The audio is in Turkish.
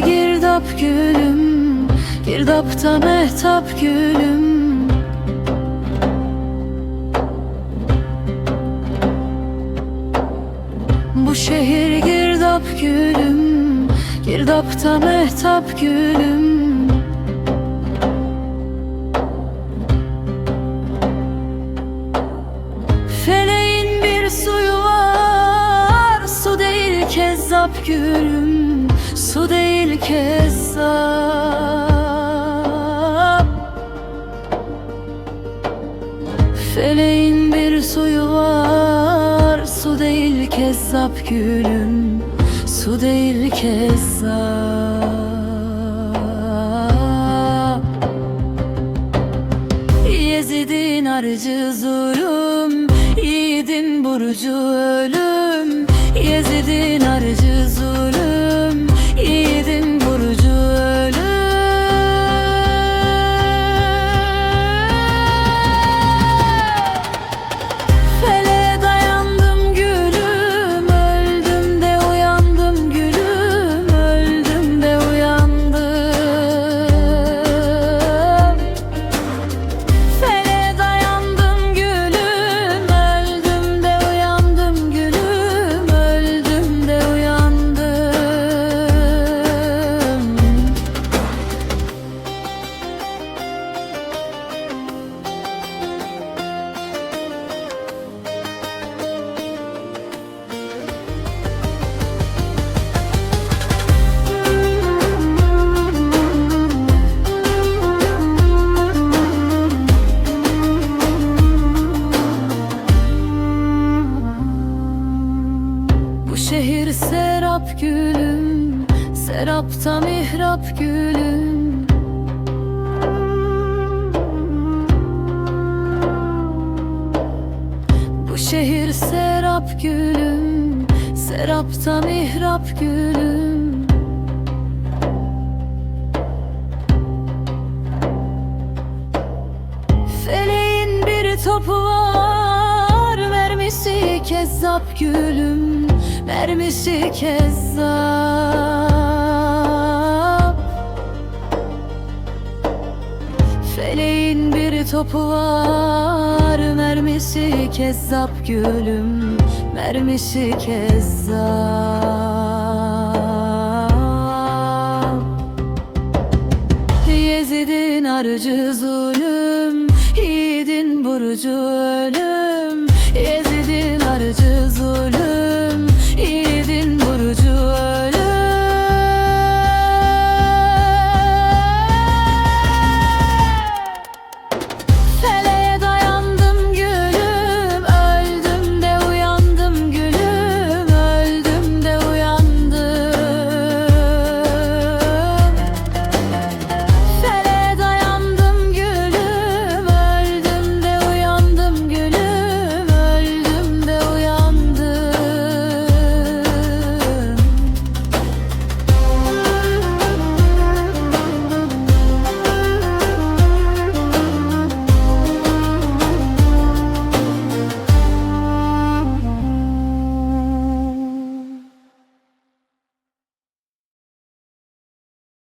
girdap gülüm Girdapta mehtap gülüm. Bu şehir girdap gülüm Girdapta mehtap gülüm. Feleğin bir suyu var Su değil kezzap gülüm Su değil kezzap Feleğin bir suyu var Su değil kezzap gülüm Su değil kezzap Yezidin arıcı zulüm Yiğidin burucu ölüm Yezidin arıcı zulüm gülüm Serapta mihrap gülüm. Bu şehir serap gülüm Serapta mihrap gülüm. Feleğin bir topu var kezzap gülüm Mermisi kezzap. Feleğin bir topu var Mermisi kezzap gülüm Mermisi kezzap. Yezidin arıcı zulüm Yiğidin burucu ölüm yıldırıcı zulüm.